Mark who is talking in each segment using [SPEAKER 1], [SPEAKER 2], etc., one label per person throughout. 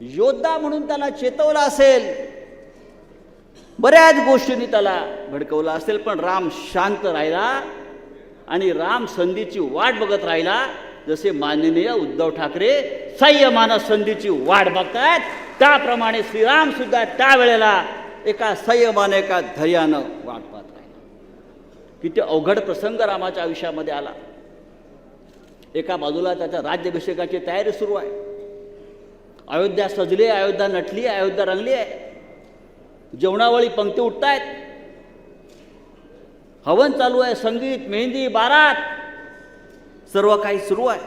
[SPEAKER 1] योद्धा म्हणून त्याला चेतवलं असेल बऱ्याच गोष्टींनी त्याला भडकवलं असेल पण राम शांत राहिला आणि राम संधीची वाट बघत राहिला. जसे माननीय उद्धव ठाकरे संयमानं संधीची वाट बघतायत त्याप्रमाणे श्रीराम सुद्धा त्यावेळेला एका संयमानं एका धैर्यानं वाट पाहत राहिला. किती अवघड प्रसंग रामाच्या आयुष्यामध्ये आला. एका बाजूला त्याच्या राज्याभिषेकाची तयारी सुरू आहे. अयोध्या सजली आहे अयोध्या नटली आहे अयोध्या रंगली आहे. जेवणावळी पंक्ती उठतायत. हवन चालू आहे संगीत मेहंदी बारात. सर्व काही सुरू आहे.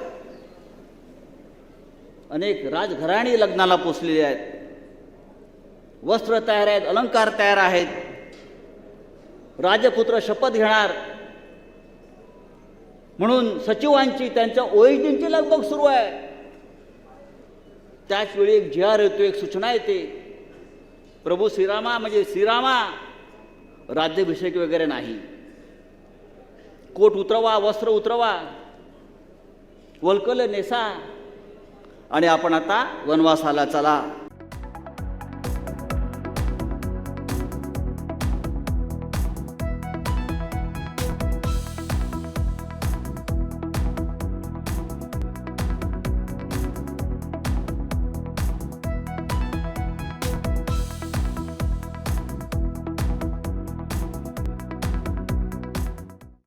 [SPEAKER 1] अनेक राजघराणी लग्नाला पोचलेली आहेत. वस्त्र तयार आहेत अलंकार तयार आहेत. राजपुत्र शपथ घेणार. म्हणून सचिवांची त्यांच्या ओएसडींची लगबग सुरू आहे. त्याचवेळी एक जी आर येतो एक सूचना येते. प्रभू श्रीरामा म्हणजे श्रीरामा राज्याभिषेक वगैरे नाही. कोट उतरवा वस्त्र उतरवा वल्कल नेसा आणि आपण आता वनवासाला चला.